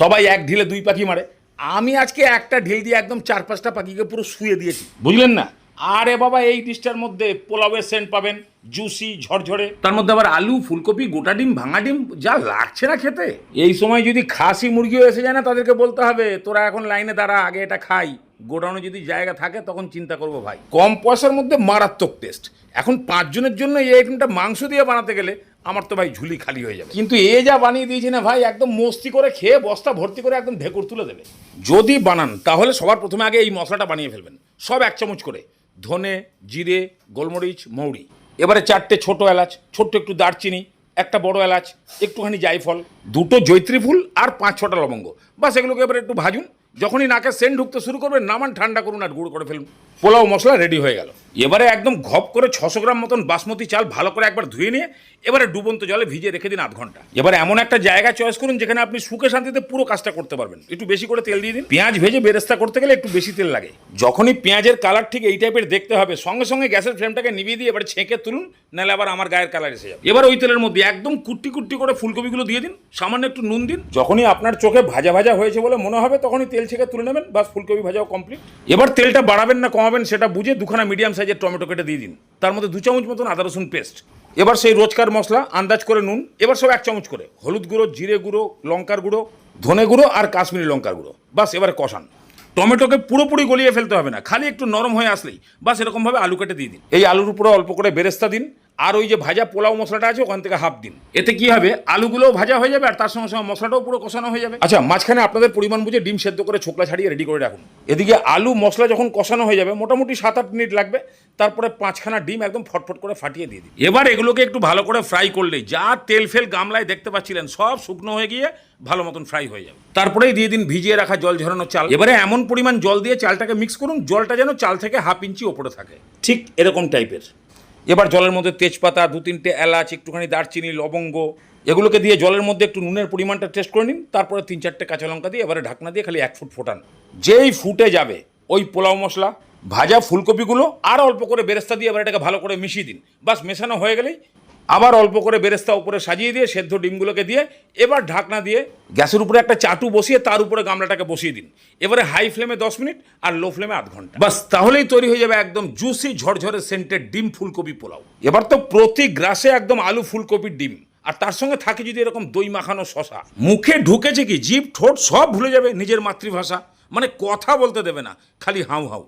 সবাই এক ঢিলে দুই পাখি মারে। আমি আজকে একটা ঢিল দিয়ে একদম চার পাঁচটা পাখিকে পুরো শুয়ে দিয়েছি। বুঝলেন না? আরে বাবা এই ডিশটার মধ্যে পোলাওয়ের সেন্ট পাবেন জুসি ঝরঝরে। তার মধ্যে আবার আলু ফুলকপি গোটা ডিম ভাঙা ডিম যা লাগছে না খেতে। এই সময় যদি খাসি মুরগিও এসে যায় না তাদেরকে বলতে হবে তোরা এখন লাইনে দাঁড়া আগে এটা খাই। গোডাউনে যদি জায়গা থাকে, তখন চিন্তা করব ভাই। কম পয়সার মধ্যে মারাত্মক টেস্ট এখন পাঁচজনের জন্য এই আইটেমটা মাংস দিয়ে বানাতে গেলে আমার তো ভাই ঝুলি খালি হয়ে যাবে। কিন্তু এ যা বানিয়ে দিয়েছে না ভাই, একদম মস্তি করে খেয়ে, বস্তা ভর্তি করে একদম ঢেকুর তুলে দেবে। যদি বানান, তাহলে সবার প্রথমে আগে এই মশলাটা বানিয়ে ফেলবেন। সব এক চামচ করে। ধনে, জিরে, গোলমরিচ, মৌরি। এবারে চারটে ছোট এলাচ, ছোট্ট একটু দারচিনি, একটা বড় এলাচ, একটুখানি জায়ফল, দুটো জৈত্রী ফুল আর পাঁচ ছটা লবঙ্গ। বাস এগুলোকে এবারে একটু ভাজুন। যখনই নাকে সেন্ট ঢুকতে শুরু করবে, নামান ঠান্ডা করুন আর গুঁড়ো করে ফেলুন। পোলাও মশলা রেডি হয়ে গেল। এবারে একদম ঘপ করে ছশো গ্রাম মতন বাসমতি চাল ভালো করে একবার ধুয়ে নিয়ে, এবারে ডুবন্ত জলে ভিজিয়ে রেখে দিন আধ ঘণ্টা। এবারে এমন একটা জায়গা চয়েস করুন যেখানে আপনি সুখে শান্তিতে পুরো কাজটা করতে পারবেন। একটু বেশি করে তেল দিয়ে দিন। পেঁয়াজ ভেজে বেরেস্তা করতে গেলে একটু বেশি তেল লাগে। যখনই পেঁয়াজের কালার ঠিক এই টাইপের দেখতে হবে, সঙ্গে সঙ্গে গ্যাসের ফ্লেমটাকে নিভিয়ে দিয়ে এবারে ছেঁকে তুলুন, নাহলে আবার আমার গায়ের কালার এসে যাবে। এবার ওই তেলের মধ্যে একদম কুট্টি কুট্টি করে ফুলকপিগুলো দিয়ে দিন, সামান্য একটু নুন দিন। যখনই আপনার চোখে ভাজা ভাজা হয়েছে বলে মনে হবে, তখনই তেল ছেঁকে তুলে নেবেন, বাস ফুলকপি ভাজাও কমপ্লিট এবার তেলটা বাড়াবেন না, কমাবেন, সেটা বুঝে দুখানা মিডিয়াম সাইজের টমেটো কেটে দিয়ে দিন। তার মধ্যে দু চামচ মতন আদা রসুন পেস্ট এবার সেই রোজকার মশলা, আন্দাজ করে নুন, এবার সব এক চামচ করে। হলুদ গুঁড়ো, জিরে গুঁড়ো, লঙ্কার গুঁড়ো, ধনে গুঁড়ো আর কাশ্মীরি লঙ্কার গুঁড়ো। বাস এবারে কষান। টমেটোকে পুরোপুরি গলিয়ে ফেলতে হবে না, খালি একটু নরম হয়ে আসলেই। বাস এরকমভাবে আলু কেটে দিয়ে দিন। এই আলুর উপরে অল্প করে বেরেস্তা দিন আর ওই যে ভাজা পোলাও মশলাটা আছে, ওখান থেকে হাফ দিন। এতে কি হবে? আলুগুলোও ভাজা হয়ে যাবে, আর তার সঙ্গে সঙ্গে মশলাটাও পুরো কষানো হয়ে যাবে। আচ্ছা মাঝখানে আপনাদের পরিমাণ বুঝে ডিম সেদ্ধ করে ছোকলা ছাড়িয়ে রেডি করে রাখুন। এদিকে আলু মশলা যখন কষানো হয়ে যাবে, মোটামুটি সাত আট মিনিট লাগবে, তারপরে পাঁচখানা ডিম একদম ফটফট করে ফাটিয়ে দিয়ে দিন। এবার এগুলোকে একটু ভালো করে ফ্রাই করলেই, যা তেল ফেল গামলায় দেখতে পাচ্ছিলেন, সব শুকনো হয়ে গিয়ে ভালো মতন ফ্রাই হয়ে যাবে। তারপরেই দিয়ে দিন ভিজিয়ে রাখা জল ঝরানো চাল। এবারে এমন পরিমাণ জল দিয়ে চালটাকে মিক্স করুন, জলটা যেন চাল থেকে হাফ ইঞ্চি ওপরে থাকে। ঠিক এরকম টাইপের এবার জলের মধ্যে তেজপাতা, দু তিনটে এলাচ, একটুখানি দারচিনি, লবঙ্গ, এগুলোকে দিয়ে জলের মধ্যে একটু নুনের পরিমাণটা টেস্ট করে নিন, তারপরে তিন চারটে কাঁচা লঙ্কা দিয়ে এবারে ঢাকনা দিয়ে খালি এক ফুট ফোটান। যেই ফুটে যাবে ওই পোলাও মশলা, ভাজা ফুলকপিগুলো, আর অল্প করে বেরেস্তা দিয়ে এবার এটাকে ভালো করে মিশিয়ে দিন। বাস মেশানো হয়ে গেলেই আবার অল্প করে বেরেস্তা উপরে সাজিয়ে দিয়ে সেদ্ধ ডিমগুলোকে দিয়ে এবার ঢাকনা দিয়ে গ্যাসের উপরে একটা চাটু বসিয়ে তার উপরে গামলাটাকে বসিয়ে দিন। এবারে হাই ফ্লেমে দশ মিনিট আর লো ফ্লেমে আধ ঘণ্টা। বাস তাহলেই তৈরি হয়ে যাবে একদম জুসি ঝরঝরে সেন্টের ডিম ফুলকপি পোলাও। এবার তো প্রতি গ্রাসে একদম আলু ফুলকপির ডিম। আর তার সঙ্গে থাকে যদি এরকম দই মাখানো শশা। মুখে ঢুকেছে কি? জিভ ঠোঁট সব ভুলে যাবে নিজের মাতৃভাষা। মানে কথা বলতে দেবে না খালি হাউ হাউ।